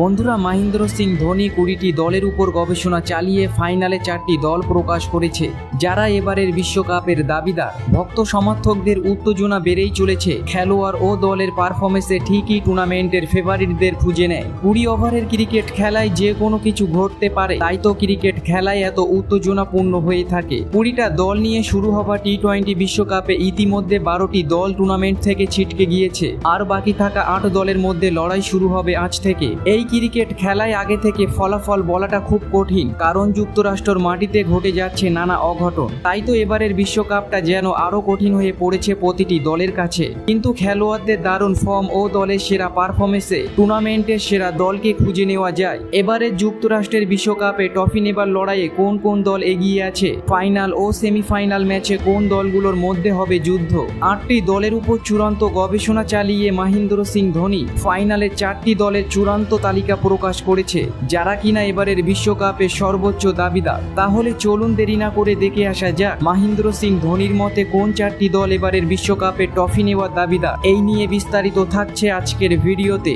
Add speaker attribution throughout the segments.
Speaker 1: বন্ধুরা মহেন্দ্র সিং ধোনি কুড়িটি দলের উপর গবেষণা চালিয়ে ফাইনালে চারটি দল প্রকাশ করেছে, যারা এবারের বিশ্বকাপের দাবিদার। ভক্ত সমর্থকদের উত্তেজনা বেড়েই চলেছে, খেলোয়াড় ও দলের পারফরমেন্সে ঠিকই টুর্নামেন্টের ফেভারিটদের খুঁজে নেয়। কুড়ি ওভারের ক্রিকেট খেলায় যে কোনো কিছু ঘটতে পারে, তাই তো ক্রিকেট খেলায় এত উত্তেজনাপূর্ণ হয়ে থাকে। কুড়িটা দল নিয়ে শুরু হওয়া টি টোয়েন্টি বিশ্বকাপে ইতিমধ্যে বারোটি দল টুর্নামেন্ট থেকে ছিটকে গিয়েছে, আর বাকি থাকা আট দলের মধ্যে লড়াই শুরু হবে আজ থেকে। এই ক্রিকেট খেলায় আগে থেকে ফলাফল বলাটা খুব কঠিন, কারণ যুক্তরাষ্ট্রের মাটিতে ঘটে যাচ্ছে নানা অঘটন। তাই তো এবারের বিশ্বকাপটা যেন আরও কঠিন হয়ে পড়েছে প্রতিটি দলের কাছে। কিন্তু খেলোয়াড়দের দারুণ ফর্ম ও দলের সেরা পারফরমেন্সে টুর্নামেন্টের সেরা দলকে খুঁজে নেওয়া যায়। এবারে যুক্তরাষ্ট্রের বিশ্বকাপে ট্রফি নেবার লড়াইয়ে কোন কোন দল এগিয়ে আছে? ফাইনাল ও সেমিফাইনাল ম্যাচে কোন দলগুলোর মধ্যে হবে যুদ্ধ? আটটি দলের উপর চূড়ান্ত গবেষণা চালিয়ে মহেন্দ্র সিং ধোনি, ফাইনালে চারটি দলের চূড়ান্ত তালিকা প্রকাশ করেছে। যারা কিনা এবারের বিশ্বকাপে সর্বোচ্চ দাবিদার, তাহলে চলুন দেরি না করে দেখে আসা যাক মাহিন্দ্র সিং ধোনির মতে কোন চারটি দল এবারের বিশ্বকাপে ট্রফি নেওয়ার দাবিদার। এই নিয়ে বিস্তারিত থাকছে আজকের ভিডিওতে।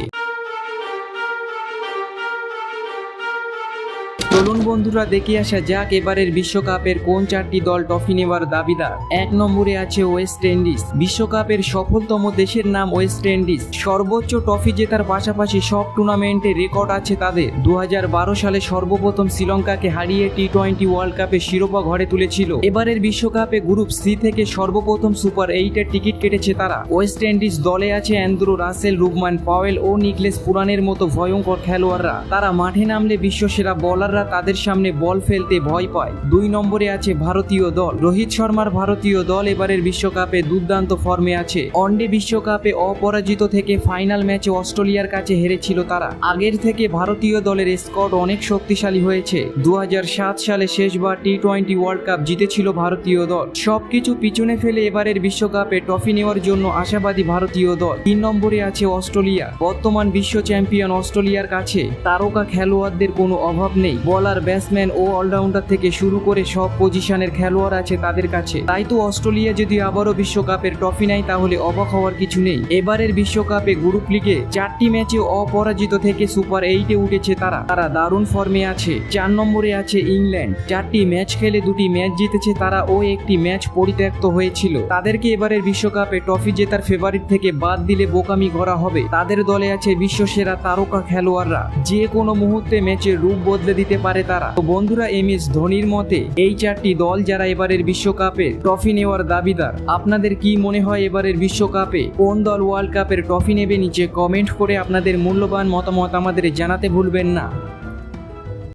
Speaker 1: চলুন বন্ধুরা দেখে আসা যাক এবারের বিশ্বকাপের কোন চারটি দল ট্রফি নেওয়ার দাবিদার। এক নম্বরে আছে ওয়েস্ট ইন্ডিজ। বিশ্বকাপের সফলতম দেশের নাম ওয়েস্ট ইন্ডিজ। সর্বোচ্চ ট্রফি জেতার পাশাপাশি সব টুর্নামেন্টে রেকর্ড আছে তাদের। দু হাজার বারো সালে সর্বপ্রথম শ্রীলঙ্কাকে হারিয়ে টি টোয়েন্টি ওয়ার্ল্ড কাপে শিরোপা ঘরে তুলেছিল। এবারের বিশ্বকাপে গ্রুপ সি থেকে সর্বপ্রথম সুপার এইটের টিকিট কেটেছে তারা। ওয়েস্ট ইন্ডিজ দলে আছে অ্যান্দ্রু রাসেল রুবমান পাওয়েল ও নিকলেস পুরানের মতো ভয়ঙ্কর খেলোয়াড়রা। তারা মাঠে নামলে বিশ্বসেরা বলাররা তাদের সামনে বল ফেলতে ভয় পায়। দুই নম্বরে আছে ভারতীয় দল। রোহিত শর্মার ভারতীয় দল এবারের বিশ্বকাপে দুর্দান্ত ফর্মে আছে। ওয়ানডে বিশ্বকাপে অপরাজিত থেকে ফাইনাল ম্যাচে অস্ট্রেলিয়ার কাছে হেরেছিল তারা। আগের থেকে ভারতীয় দলের স্কোয়াড অনেক শক্তিশালী হয়েছে। দু হাজার সাত সালে শেষবার টি টোয়েন্টি ওয়ার্ল্ড কাপ জিতেছিল ভারতীয় দল। সবকিছু পিছনে ফেলে এবারের বিশ্বকাপে ট্রফি নেওয়ার জন্য আশাবাদী ভারতীয় দল। তিন নম্বরে আছে অস্ট্রেলিয়া। বর্তমান বিশ্ব চ্যাম্পিয়ন অস্ট্রেলিয়ার কাছে। তারকা খেলোয়াড়দের কোনো অভাব নেই। বলার ব্যাটসম্যান ও অলরাউন্ডার থেকে শুরু করে সব পজিশনের খেলোয়াড় আছে তাদের কাছে। তাই তো অস্ট্রেলিয়া যদি আবারও বিশ্বকাপের ট্রফি নেয়, তাহলে অবাক হওয়ার কিছু নেই। এবারের বিশ্বকাপে গ্রুপ লিগে চারটি ম্যাচে অপরাজিত থেকে সুপার এইটে উঠেছে তারা। তারা দারুণ ফর্মে আছে। চার নম্বরে আছে ইংল্যান্ড। চারটি ম্যাচ খেলে দুটি ম্যাচ জিতেছে তারা ও একটি ম্যাচ পরিত্যক্ত হয়েছিল। তাদেরকে এবারের বিশ্বকাপে ট্রফি জেতার ফেভারিট থেকে বাদ দিলে বোকামি করা হবে। তাদের দলে আছে বিশ্বসেরা তারকা খেলোয়াড়রা। যে কোনো মুহূর্তে ম্যাচের রূপ বদলে দিতে পারে তারা। তো বন্ধুরা এম এস ধোনির মতে, এই চারটি দল যারা এবারের বিশ্বকাপে ট্রফি নেওয়ার দাবিদার, আপনাদের কি মনে হয় এবারের বিশ্বকাপে কোন দল ওয়ার্ল্ড কাপের ট্রফি নেবে নিচে কমেন্ট করে আপনাদের মূল্যবান মতামত আমাদের জানাতে ভুলবেন না।